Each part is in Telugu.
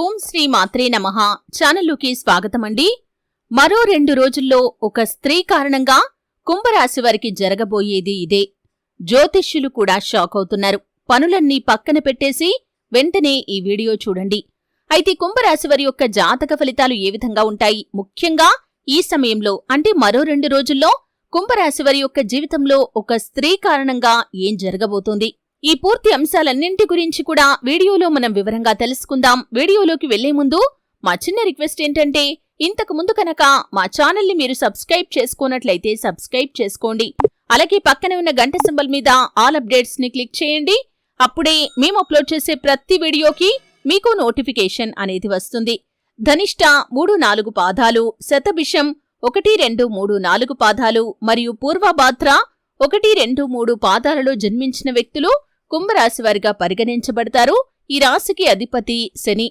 ఓం శ్రీ మాత్రే నమ. ఛానల్లోకి స్వాగతమండి. మరో రెండు రోజుల్లో ఒక స్త్రీ కారణంగా కుంభరాశి వారికి జరగబోయేది ఇదే. జ్యోతిష్యులు కూడా షాక్ అవుతున్నారు. పనులన్నీ పక్కన పెట్టేసి వెంటనే ఈ వీడియో చూడండి. అయితే కుంభరాశి వారి యొక్క జాతక ఫలితాలు ఏ విధంగా ఉంటాయి? ముఖ్యంగా ఈ సమయంలో అంటే మరో రెండు రోజుల్లో కుంభరాశి వారి యొక్క జీవితంలో ఒక స్త్రీ కారణంగా ఏం జరగబోతోంది? ఈ పూర్తి అంశాలన్నింటి గురించి కూడా వీడియోలో మనం వివరంగా తెలుసుకుందాం. వీడియోలోకి వెళ్ళే ముందు మా చిన్న రిక్వెస్ట్ ఏంటంటే ఇంతకు ముందు కనుక మా ఛానల్ని మీరు సబ్స్క్రైబ్ చేసుకున్నట్లయితే సబ్స్క్రైబ్ చేసుకోండి. అలాగే పక్కనే ఉన్న గంట సింబల్ మీద ఆల్ అప్డేట్స్ని క్లిక్ చేయండి. అప్పుడే మేము అప్లోడ్ చేసే ప్రతి వీడియోకి మీకు నోటిఫికేషన్ అనేది వస్తుంది. ధనిష్ట మూడు నాలుగు పాదాలు శతభిషం ఒకటి రెండు మూడు నాలుగు పాదాలు మరియు పూర్వభాద్ర ఒకటి రెండు మూడు పాదాలలో జన్మించిన వ్యక్తులు కుంభరాశి వారిగా పరిగణించబడతారు. ఈ రాశికి అధిపతి శని.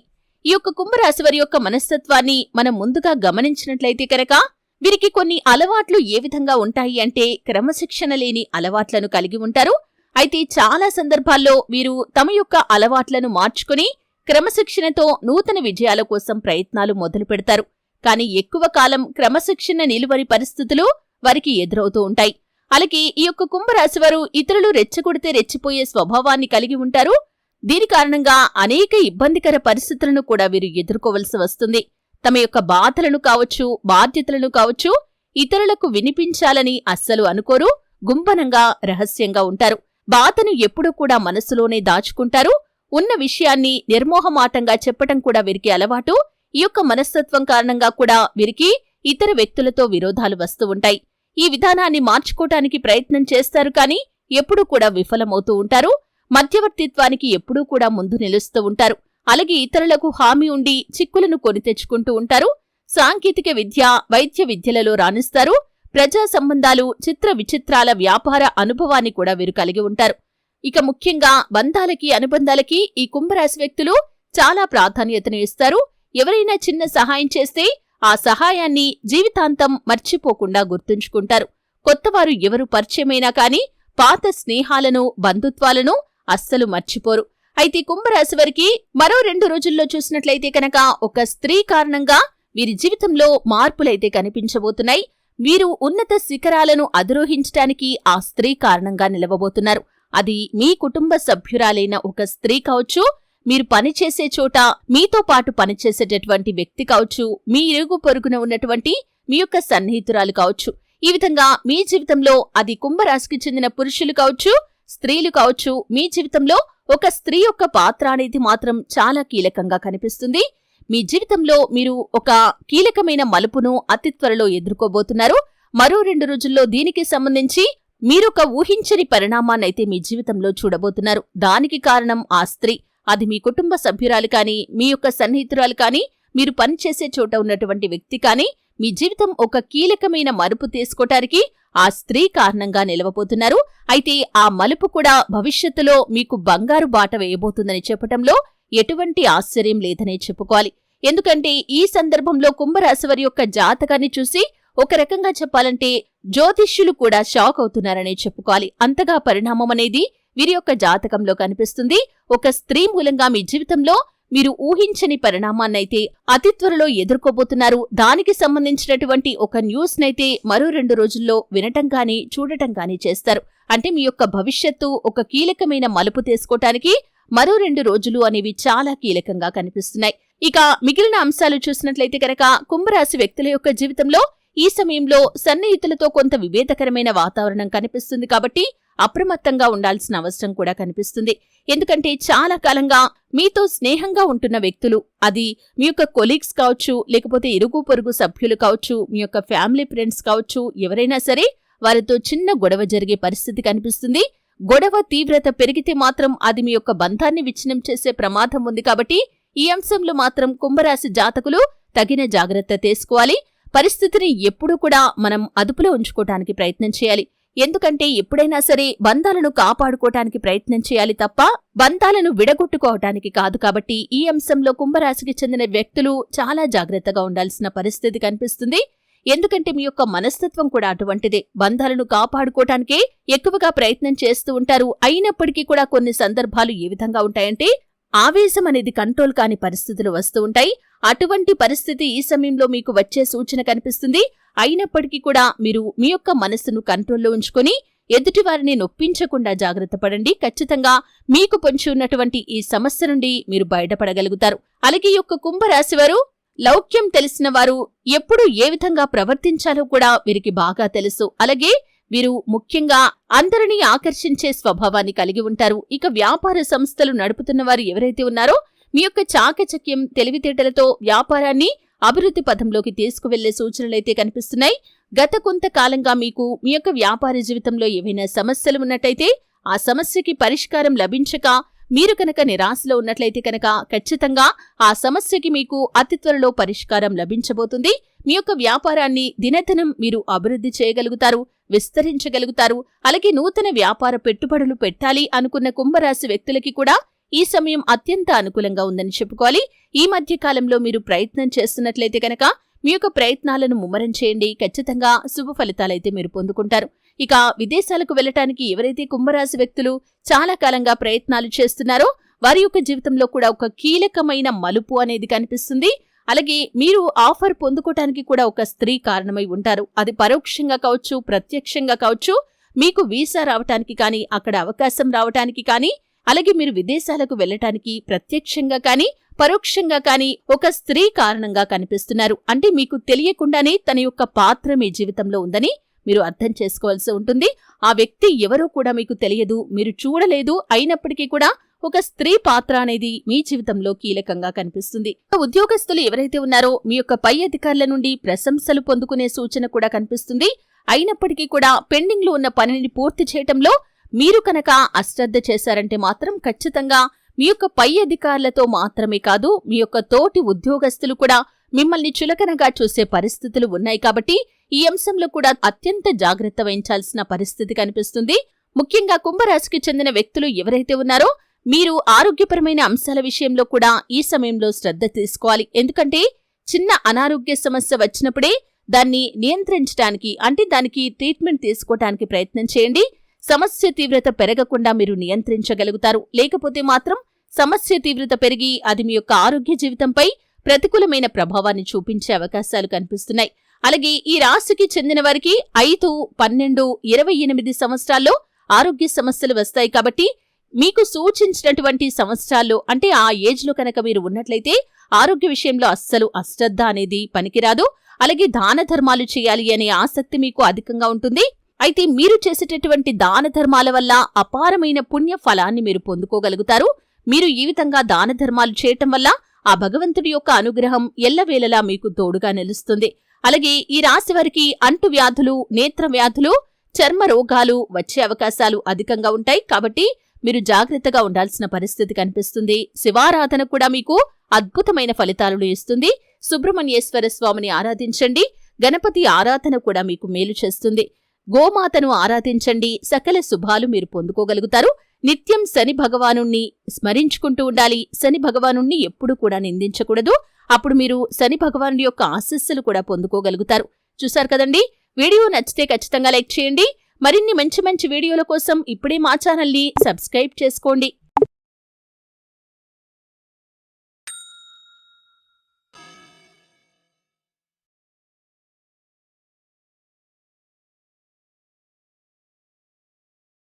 ఈ యొక్క కుంభరాశి వారి యొక్క మనస్తత్వాన్ని మనం ముందుగా గమనించినట్లయితే కనుక వీరికి కొన్ని అలవాట్లు ఏ విధంగా ఉంటాయి అంటే క్రమశిక్షణ లేని అలవాట్లను కలిగి ఉంటారు. అయితే చాలా సందర్భాల్లో వీరు తమ యొక్క అలవాట్లను మార్చుకుని క్రమశిక్షణతో నూతన విజయాల కోసం ప్రయత్నాలు మొదలు పెడతారు. కానీ ఎక్కువ కాలం క్రమశిక్షణ నిలువని పరిస్థితులు వారికి ఎదురవుతూ ఉంటాయి. అలాగే ఈ యొక్క కుంభరాశి వారు ఇతరులు రెచ్చగొడితే రెచ్చిపోయే స్వభావాన్ని కలిగి ఉంటారు. దీని కారణంగా అనేక ఇబ్బందికర పరిస్థితులను కూడా వీరు ఎదుర్కోవలసి వస్తుంది. తమ యొక్క బాధలను కావచ్చు బాధ్యతలను కావచ్చు ఇతరులకు వినిపించాలని అస్సలు అనుకోరు. గుంపనంగా రహస్యంగా ఉంటారు. బాధను ఎప్పుడూ కూడా మనసులోనే దాచుకుంటారు. ఉన్న విషయాన్ని నిర్మోహమాటంగా చెప్పటం కూడా వీరికి అలవాటు. ఈ యొక్క మనస్తత్వం కారణంగా కూడా వీరికి ఇతర వ్యక్తులతో విరోధాలు వస్తూ ఉంటాయి. ఈ విధానాన్ని మార్చుకోటానికి ప్రయత్నం చేస్తారు కానీ ఎప్పుడూ కూడా విఫలమవుతూ ఉంటారు. మధ్యవర్తిత్వానికి ఎప్పుడూ కూడా ముందు నిలుస్తూ ఉంటారు. అలాగే ఇతరులకు హామీ ఉండి చిక్కులను కొని తెచ్చుకుంటూ ఉంటారు. సాంకేతిక విద్య వైద్య విద్యలలో రాణిస్తారు. ప్రజా సంబంధాలు చిత్ర విచిత్రాల వ్యాపార అనుభవాన్ని కూడా వీరు కలిగి ఉంటారు. ఇక ముఖ్యంగా బంధాలకి అనుబంధాలకి ఈ కుంభరాశి వ్యక్తులు చాలా ప్రాధాన్యతను ఇస్తారు. ఎవరైనా చిన్న సహాయం చేస్తే ఆ సహాయాన్ని జీవితాంతం మర్చిపోకుండా గుర్తుంచుకుంటారు. కొత్తవారు ఎవరు పరిచయమైనా కాని పాత స్నేహాలను బంధుత్వాలను అస్సలు మర్చిపోరు. అయితే కుంభరాశి వారికి మరో రెండు రోజుల్లో చూసినట్లయితే కనుక ఒక స్త్రీ కారణంగా వీరి జీవితంలో మార్పులైతే కనిపించబోతున్నాయి. వీరు ఉన్నత శిఖరాలను అధిరోహించటానికి ఆ స్త్రీ కారణంగా నిలవబోతున్నారు. అది మీ కుటుంబ సభ్యురాలైన ఒక స్త్రీ కావచ్చు మీరు పనిచేసే చోట మీతో పాటు పనిచేసేటటువంటి వ్యక్తి కావచ్చు మీ ఇరుగు పొరుగున ఉన్నటువంటి మీ యొక్క సన్నిహితురాలు కావచ్చు. ఈ విధంగా మీ జీవితంలో అది కుంభరాశికి చెందిన పురుషులు కావచ్చు స్త్రీలు కావచ్చు మీ జీవితంలో ఒక స్త్రీ యొక్క పాత్ర అనేది మాత్రం చాలా కీలకంగా కనిపిస్తుంది. మీ జీవితంలో మీరు ఒక కీలకమైన మలుపును అతి త్వరలో ఎదుర్కోబోతున్నారు. మరో రెండు రోజుల్లో దీనికి సంబంధించి మీరొక ఊహించని పరిణామాన్నైతే మీ జీవితంలో చూడబోతున్నారు. దానికి కారణం ఆ స్త్రీ. అది మీ కుటుంబ సభ్యురాలు కానీ మీ యొక్క సన్నిహితురాలు కానీ మీరు పనిచేసే చోట ఉన్నటువంటి వ్యక్తి కానీ మీ జీవితం ఒక కీలకమైన మలుపు తీసుకోటానికి ఆ స్త్రీ కారణంగా నిలవబోతున్నారు. అయితే ఆ మలుపు కూడా భవిష్యత్తులో మీకు బంగారు బాట వేయబోతుందని చెప్పటంలో ఎటువంటి ఆశ్చర్యం లేదనే చెప్పుకోవాలి. ఎందుకంటే ఈ సందర్భంలో కుంభరాశివారి యొక్క జాతకాన్ని చూసి ఒక రకంగా చెప్పాలంటే జ్యోతిష్యులు కూడా షాక్ అవుతున్నారనే చెప్పుకోవాలి. అంతగా పరిణామం అనేది వీరి యొక్క జాతకంలో కనిపిస్తుంది. ఒక స్త్రీ మూలంగా మీ జీవితంలో మీరు ఊహించని పరిణామాన్నైతే అతి త్వరలో ఎదుర్కోబోతున్నారు. దానికి సంబంధించినటువంటి ఒక న్యూస్ నైతే మరో రెండు రోజుల్లో వినటం గాని చూడటం గాని చేస్తారు. అంటే మీ యొక్క భవిష్యత్తు ఒక కీలకమైన మలుపు తీసుకోవటానికి మరో రెండు రోజులు అనేవి చాలా కీలకంగా కనిపిస్తున్నాయి. ఇక మిగిలిన అంశాలు చూసినట్లయితే కనుక కుంభరాశి వ్యక్తుల యొక్క జీవితంలో ఈ సమయంలో సన్నిహితులతో కొంత విభేదకరమైన వాతావరణం కనిపిస్తుంది కాబట్టి అప్రమత్తంగా ఉండాల్సిన అవసరం కూడా కనిపిస్తుంది. ఎందుకంటే చాలా కాలంగా మీతో స్నేహంగా ఉంటున్న వ్యక్తులు అది మీ యొక్క కొలీగ్స్ కావచ్చు లేకపోతే ఇరుగు పొరుగు సభ్యులు కావచ్చు మీ యొక్క ఫ్యామిలీ ఫ్రెండ్స్ కావచ్చు ఎవరైనా సరే వారితో చిన్న గొడవ జరిగే పరిస్థితి కనిపిస్తుంది. గొడవ తీవ్రత పెరిగితే మాత్రం అది మీ యొక్క బంధాన్ని విచ్ఛిన్నం చేసే ప్రమాదం ఉంది కాబట్టి ఈ అంశంలో మాత్రం కుంభరాశి జాతకులు తగిన జాగ్రత్త తీసుకోవాలి. పరిస్థితిని ఎప్పుడూ కూడా మనం అదుపులో ఉంచుకోవటానికి ప్రయత్నం చేయాలి. ఎందుకంటే ఎప్పుడైనా సరే బంధాలను కాపాడుకోవటానికి ప్రయత్నం చేయాలి తప్ప బంధాలను విడగొట్టుకోవటానికి కాదు కాబట్టి ఈ అంశంలో కుంభరాశికి చెందిన వ్యక్తులు చాలా జాగ్రత్తగా ఉండాల్సిన పరిస్థితి కనిపిస్తుంది. ఎందుకంటే మీ యొక్క మనస్తత్వం కూడా అటువంటిదే. బంధాలను కాపాడుకోవటానికే ఎక్కువగా ప్రయత్నం చేస్తూ ఉంటారు. అయినప్పటికీ కూడా కొన్ని సందర్భాలు ఏ విధంగా ఉంటాయంటే ఆవేశం అనేది కంట్రోల్ కాని పరిస్థితులు వస్తూ ఉంటాయి. అటువంటి పరిస్థితి ఈ సమయంలో మీకు వచ్చే సూచన కనిపిస్తుంది. అయినప్పటికీ కూడా మీరు మీ యొక్క మనస్సును కంట్రోల్లో ఉంచుకొని ఎదుటివారిని నొప్పించకుండా జాగ్రత్త పడండి. ఖచ్చితంగా మీకు పొంచి ఉన్నటువంటి ఈ సమస్య నుండి మీరు బయటపడగలుగుతారు. అలాగే ఈ యొక్క కుంభరాశి వారు లౌక్యం తెలిసిన వారు ఎప్పుడు ఏ విధంగా ప్రవర్తించాలో కూడా వీరికి బాగా తెలుసు. అలాగే వీరు ముఖ్యంగా అందరినీ ఆకర్షించే స్వభావాన్ని కలిగి ఉంటారు. ఇక వ్యాపార సంస్థలు నడుపుతున్న వారు ఎవరైతే ఉన్నారో మీ యొక్క చాకచక్యం తెలివితేటలతో వ్యాపారాన్ని అభివృద్ధి పథంలోకి తీసుకువెళ్ళే సూచనలైతే కనిపిస్తున్నాయి. గత కొంతకాలంగా మీకు మీ యొక్క వ్యాపార జీవితంలో ఏవైనా సమస్యలు ఉన్నట్టయితే ఆ సమస్యకి పరిష్కారం లభించక మీరు కనుక నిరాశలో ఉన్నట్లయితే కనుక ఖచ్చితంగా ఆ సమస్యకి మీకు అతి త్వరలో పరిష్కారం లభించబోతుంది. మీ యొక్క వ్యాపారాన్ని దినదినం మీరు అభివృద్ధి చేయగలుగుతారు విస్తరించగలుగుతారు. అలాగే నూతన వ్యాపార పెట్టుబడులు పెట్టాలి అనుకున్న కుంభరాశి వ్యక్తులకి కూడా ఈ సమయం అత్యంత అనుకూలంగా ఉందని చెప్పుకోవాలి. ఈ మధ్య కాలంలో మీరు ప్రయత్నం చేస్తున్నట్లయితే కనుక మీ యొక్క ప్రయత్నాలను ముమ్మరం చేయండి. ఖచ్చితంగా శుభ ఫలితాలైతే మీరు పొందుకుంటారు. ఇక విదేశాలకు వెళ్ళటానికి ఎవరైతే కుంభరాశి వ్యక్తులు చాలా కాలంగా ప్రయత్నాలు చేస్తున్నారో వారి యొక్క జీవితంలో కూడా ఒక కీలకమైన మలుపు అనేది కనిపిస్తుంది. అలాగే మీరు ఆఫర్ పొందుకోవటానికి కూడా ఒక స్త్రీ కారణమై ఉంటారు. అది పరోక్షంగా కావచ్చు ప్రత్యక్షంగా కావచ్చు. మీకు వీసా రావటానికి కానీ అక్కడ అవకాశం రావటానికి కానీ అలాగే మీరు విదేశాలకు వెళ్ళటానికి ప్రత్యక్షంగా కానీ పరోక్షంగా కానీ ఒక స్త్రీ కారణంగా కనిపిస్తున్నారు. అంటే మీకు తెలియకుండానే తన యొక్క పాత్ర మీ జీవితంలో ఉందని మీరు అర్థం చేసుకోవాల్సి ఉంటుంది. ఆ వ్యక్తి ఎవరో కూడా మీకు తెలియదు మీరు చూడలేదు అయినప్పటికీ కూడా ఒక స్త్రీ పాత్ర అనేది మీ జీవితంలో కీలకంగా కనిపిస్తుంది. ఉద్యోగస్తులు ఎవరైతే ఉన్నారో మీ యొక్క పై అధికారుల నుండి ప్రశంసలు పొందుకునే సూచన కూడా కనిపిస్తుంది. అయినప్పటికీ కూడా పెండింగ్లో ఉన్న పనిని పూర్తి చేయటంలో మీరు కనుక అశ్రద్ధ చేశారంటే మాత్రం ఖచ్చితంగా మీ యొక్క పై అధికారులతో మాత్రమే కాదు మీ యొక్క తోటి ఉద్యోగస్తులు కూడా మిమ్మల్ని చులకనగా చూసే పరిస్థితులు ఉన్నాయి కాబట్టి ఈ అంశంలో కూడా అత్యంత జాగ్రత్త వహించాల్సిన పరిస్థితి కనిపిస్తుంది. ముఖ్యంగా కుంభరాశికి చెందిన వ్యక్తులు ఎవరైతే ఉన్నారో మీరు ఆరోగ్యపరమైన అంశాల విషయంలో కూడా ఈ సమయంలో శ్రద్ధ తీసుకోవాలి. ఎందుకంటే చిన్న అనారోగ్య సమస్య వచ్చినప్పుడే దాన్ని నియంత్రించడానికి అంటే దానికి ట్రీట్మెంట్ తీసుకోవటానికి ప్రయత్నం చేయండి. సమస్య తీవ్రత పెరగకుండా మీరు నియంత్రించగలుగుతారు. లేకపోతే మాత్రం సమస్య తీవ్రత పెరిగి అది మీ యొక్క ఆరోగ్య జీవితంపై ప్రతికూలమైన ప్రభావాన్ని చూపించే అవకాశాలు కనిపిస్తున్నాయి. అలాగే ఈ రాశికి చెందిన వారికి ఐదు పన్నెండు ఇరవై ఎనిమిది సంవత్సరాల్లో ఆరోగ్య సమస్యలు వస్తాయి కాబట్టి మీకు సూచించినటువంటి సంవత్సరాల్లో అంటే ఆ ఏజ్లో కనుక మీరు ఉన్నట్లయితే ఆరోగ్య విషయంలో అస్సలు అశ్రద్ధ అనేది పనికిరాదు. అలాగే దాన ధర్మాలు చేయాలి అనే ఆసక్తి మీకు అధికంగా ఉంటుంది. అయితే మీరు చేసేటటువంటి దాన ధర్మాల వల్ల అపారమైన పుణ్య ఫలాన్ని మీరు పొందుకోగలుగుతారు. మీరు ఈ విధంగా దాన ధర్మాలు చేయటం వల్ల ఆ భగవంతుడి యొక్క అనుగ్రహం ఎల్లవేళలా మీకు తోడుగా నిలుస్తుంది. అలాగే ఈ రాశి వారికి అంటు వ్యాధులు నేత్ర వ్యాధులు చర్మ రోగాలు వచ్చే అవకాశాలు అధికంగా ఉంటాయి. కాబట్టి మీరు జాగ్రత్తగా ఉండాల్సిన పరిస్థితి కనిపిస్తుంది. శివారాధన కూడా మీకు అద్భుతమైన ఫలితాలను ఇస్తుంది. సుబ్రహ్మణ్యేశ్వర స్వామిని ఆరాధించండి. గణపతి ఆరాధన కూడా మీకు మేలు చేస్తుంది. గోమాతను ఆరాధించండి. సకల శుభాలు మీరు పొందుకోగలుగుతారు. నిత్యం శని భగవానుణ్ణి స్మరించుకుంటూ ఉండాలి. శని భగవానుణ్ణి ఎప్పుడు కూడా నిందించకూడదు. అప్పుడు మీరు శని భగవానుడి యొక్క ఆశస్సులు కూడా పొందుకోగలుగుతారు. చూశారు కదండి? వీడియో నచ్చితే ఖచ్చితంగా లైక్ చేయండి. మరిన్ని మంచి మంచి వీడియోల కోసం ఇప్పుడే మా ఛానల్ని సబ్స్క్రైబ్ చేసుకోండి.